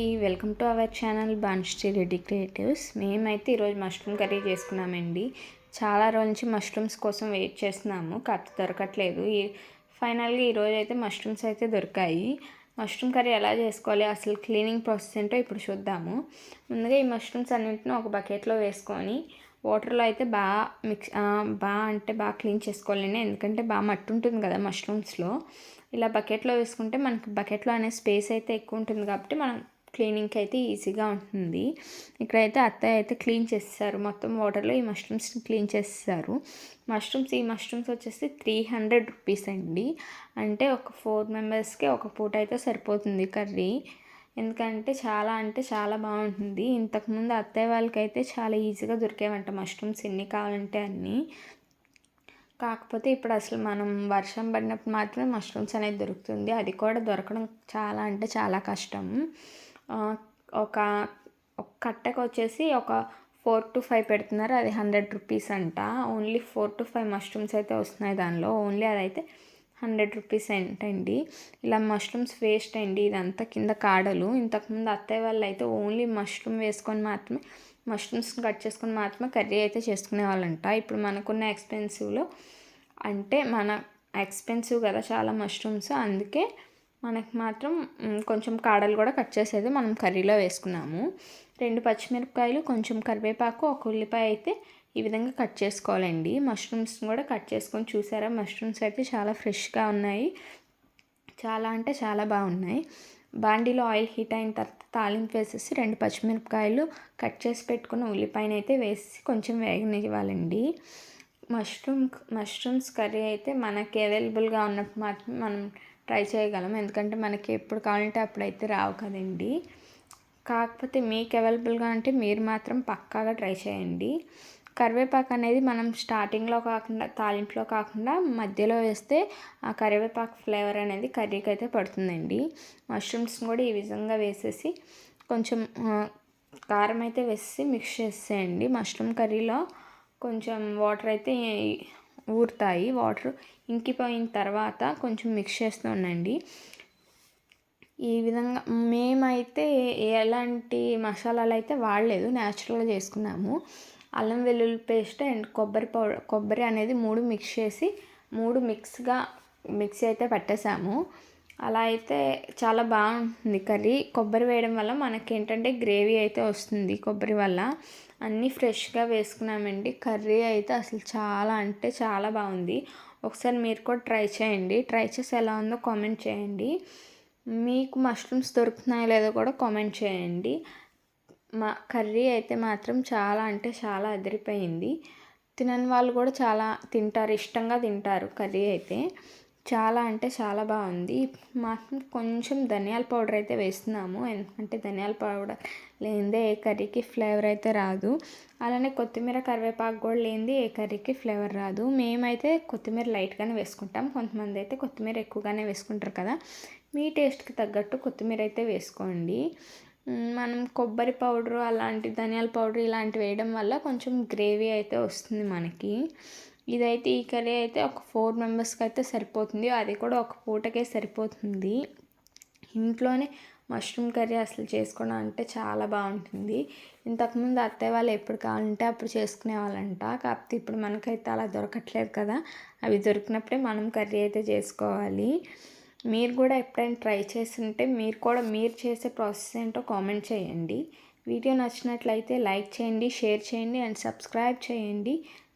Welcome to our channel బాన్స్టీ Reddy creatives. మేమైతే ఈరోజు మష్రూమ్ కర్రీ చేసుకున్నామండి. చాలా రోజుల నుంచి మష్రూమ్స్ కోసం వెయిట్ చేస్తున్నాము. కాకపోతే దొరకట్లేదు. ఈ ఫైనల్గా ఈరోజు అయితే మష్రూమ్స్ అయితే దొరికాయి. మష్రూమ్ కర్రీ ఎలా చేసుకోవాలి అసలు క్లీనింగ్ ప్రాసెస్ ఏంటో ఇప్పుడు చూద్దాము. ముందుగా ఈ మష్రూమ్స్ అన్నింటిని ఒక బకెట్లో వేసుకొని వాటర్లో అయితే బాగా మిక్స్ బాగా అంటే బాగా క్లీన్ చేసుకోవాలండి ఎందుకంటే బాగా మట్టి ఉంటుంది కదా మష్రూమ్స్లో. ఇలా బకెట్లో వేసుకుంటే మనకి బకెట్లో అనే స్పేస్ అయితే ఎక్కువ ఉంటుంది కాబట్టి మనం క్లీనింగ్కి అయితే ఈజీగా ఉంటుంది. ఇక్కడైతే అత్తయ్య అయితే క్లీన్ చేస్తారు. మొత్తం వాటర్లో ఈ మష్రూమ్స్ని క్లీన్ చేస్తారు. మష్రూమ్స్ ఈ మష్రూమ్స్ వచ్చేసి త్రీ హండ్రెడ్ రూపీస్ అండి. అంటే ఒక ఫోర్ మెంబర్స్కి ఒక పూట అయితే సరిపోతుంది కర్రీ. ఎందుకంటే చాలా అంటే చాలా బాగుంటుంది. ఇంతకుముందు అత్తయ్య వాళ్ళకైతే చాలా ఈజీగా దొరికేవంట మష్రూమ్స్ ఎన్ని కావాలంటే అన్నీ. కాకపోతే ఇప్పుడు అసలు మనం వర్షం పడినప్పుడు మాత్రమే మష్రూమ్స్ అనేది దొరుకుతుంది. అది కూడా దొరకడం చాలా అంటే చాలా కష్టం. ఒక కట్టకు వచ్చేసి ఒక ఫోర్ టు ఫైవ్ పెడుతున్నారు. అది హండ్రెడ్ రూపీస్ అంట. Only four to five mushrooms అయితే వస్తున్నాయి దానిలో. ఓన్లీ అదైతే హండ్రెడ్ రూపీస్ ఏంటండి ఇలా మష్రూమ్స్ వేస్ట్ అండి. ఇదంతా కింద కాడలు. ఇంతకుముందు అత్తయ్య వాళ్ళు అయితే ఓన్లీ మష్రూమ్ వేసుకొని మాత్రమే మష్రూమ్స్ కట్ చేసుకొని మాత్రమే కర్రీ అయితే చేసుకునే వాళ్ళంట ఇప్పుడు మనకున్న ఎక్స్పెన్సివ్లో అంటే మన ఎక్స్పెన్సివ్ కదా చాలా మష్రూమ్స్. అందుకే మనకి మాత్రం కొంచెం కాడలు కూడా కట్ చేసేది మనం కర్రీలో వేసుకున్నాము. రెండు పచ్చిమిరపకాయలు కొంచెం కరివేపాకు ఒక ఉల్లిపాయ అయితే ఈ విధంగా కట్ చేసుకోవాలండి. మష్రూమ్స్ కూడా కట్ చేసుకొని చూసారా? మష్రూమ్స్ అయితే చాలా ఫ్రెష్గా ఉన్నాయి. చాలా అంటే చాలా బాగున్నాయి. బాండీలో ఆయిల్ హీట్ అయిన తర్వాత తాలింపు వేసేసి రెండు పచ్చిమిరపకాయలు కట్ చేసి పెట్టుకున్న ఉల్లిపాయను అయితే వేసి కొంచెం వేగనివ్వాలండి. మష్రూమ్ మష్రూమ్స్ కర్రీ అయితే మనకి అవైలబుల్గా ఉన్నప్పుడు మాత్రమే మనం ట్రై చేయగలం. ఎందుకంటే మనకి ఎప్పుడు కావాలంటే అప్పుడైతే రావు కదండి. కాకపోతే మీకు అవైలబుల్గా అంటే మీరు మాత్రం పక్కాగా ట్రై చేయండి. కరివేపాకు అనేది మనం స్టార్టింగ్లో కాకుండా తాలింపులో కాకుండా మధ్యలో వేస్తే ఆ కరివేపాకు ఫ్లేవర్ అనేది కర్రీకి అయితే పడుతుందండి. మష్రూమ్స్ కూడా ఈ విధంగా వేసేసి కొంచెం కారం అయితే వేసి మిక్స్ చేసేయండి. మష్రూమ్ కర్రీలో కొంచెం వాటర్ అయితే ఊరుతాయి. వాటర్ ఇంకిపోయిన తర్వాత కొంచెం మిక్స్ చేస్తుండండి ఈ విధంగా మేమైతే ఎలాంటి మసాలాలు అయితే వాడలేదు. న్యాచురల్గా చేసుకున్నాము. అల్లం వెల్లుల్లి పేస్ట్ అండ్ కొబ్బరి పౌడర్ కొబ్బరి అనేది మూడు మిక్స్ చేసి మూడు మిక్స్గా మిక్సీ అయితే పట్టేసాము. అలా అయితే చాలా బాగుంటుంది కర్రీ. కొబ్బరి వేయడం వల్ల మనకి ఏంటంటే గ్రేవీ అయితే వస్తుంది కొబ్బరి వల్ల. అన్నీ ఫ్రెష్గా వేసుకున్నామండి. కర్రీ అయితే అసలు చాలా అంటే చాలా బాగుంది. ఒకసారి మీరు కూడా ట్రై చేయండి. ట్రై చేసి ఎలా ఉందో కామెంట్ చేయండి. మీకు మష్రూమ్స్ దొరుకుతున్నాయో లేదో కూడా కామెంట్ చేయండి. మా కర్రీ అయితే మాత్రం చాలా అంటే చాలా అదిరిపోయింది. తినని వాళ్ళు కూడా చాలా తింటారు ఇష్టంగా తింటారు కర్రీ అయితే. చాలా అంటే చాలా బాగుంది. మాత్రం కొంచెం ధనియాల పౌడర్ అయితే వేస్తున్నాము. ఎందుకంటే ధనియాల పౌడర్ లేనిదే ఏ కర్రీకి ఫ్లేవర్ అయితే రాదు. అలానే కొత్తిమీర కరివేపాకు కూడా లేనిది ఏ కర్రీకి ఫ్లేవర్ రాదు. మేమైతే కొత్తిమీర లైట్గానే వేసుకుంటాం. కొంతమంది అయితే కొత్తిమీర ఎక్కువగానే వేసుకుంటారు కదా. మీ టేస్ట్కి తగ్గట్టు కొత్తిమీర అయితే వేసుకోండి. మనం కొబ్బరి పౌడరు అలాంటి ధనియాల పౌడర్ ఇలాంటివి వేయడం వల్ల కొంచెం గ్రేవీ అయితే వస్తుంది మనకి. ఇదైతే ఈ కర్రీ అయితే ఒక ఫోర్ మెంబర్స్కి అయితే సరిపోతుంది. అది కూడా ఒక పూటకే సరిపోతుంది. ఇంట్లోనే మష్రూమ్ కర్రీ అసలు చేసుకోవడం అంటే చాలా బాగుంటుంది. ఇంతకుముందు అత్తయ్య వాళ్ళు ఎప్పుడు కావాలంటే అప్పుడు చేసుకునే వాళ్ళంట. కాకపోతే ఇప్పుడు మనకైతే అలా దొరకట్లేదు కదా. అవి దొరికినప్పుడే మనం కర్రీ అయితే చేసుకోవాలి. మీరు కూడా ఎప్పుడైనా ట్రై చేస్తుంటే మీరు కూడా మీరు చేసే ప్రాసెస్ ఏంటో కామెంట్ చేయండి. వీడియో నచ్చినట్లయితే లైక్ చేయండి షేర్ చేయండి అండ్ సబ్స్క్రైబ్ చేయండి.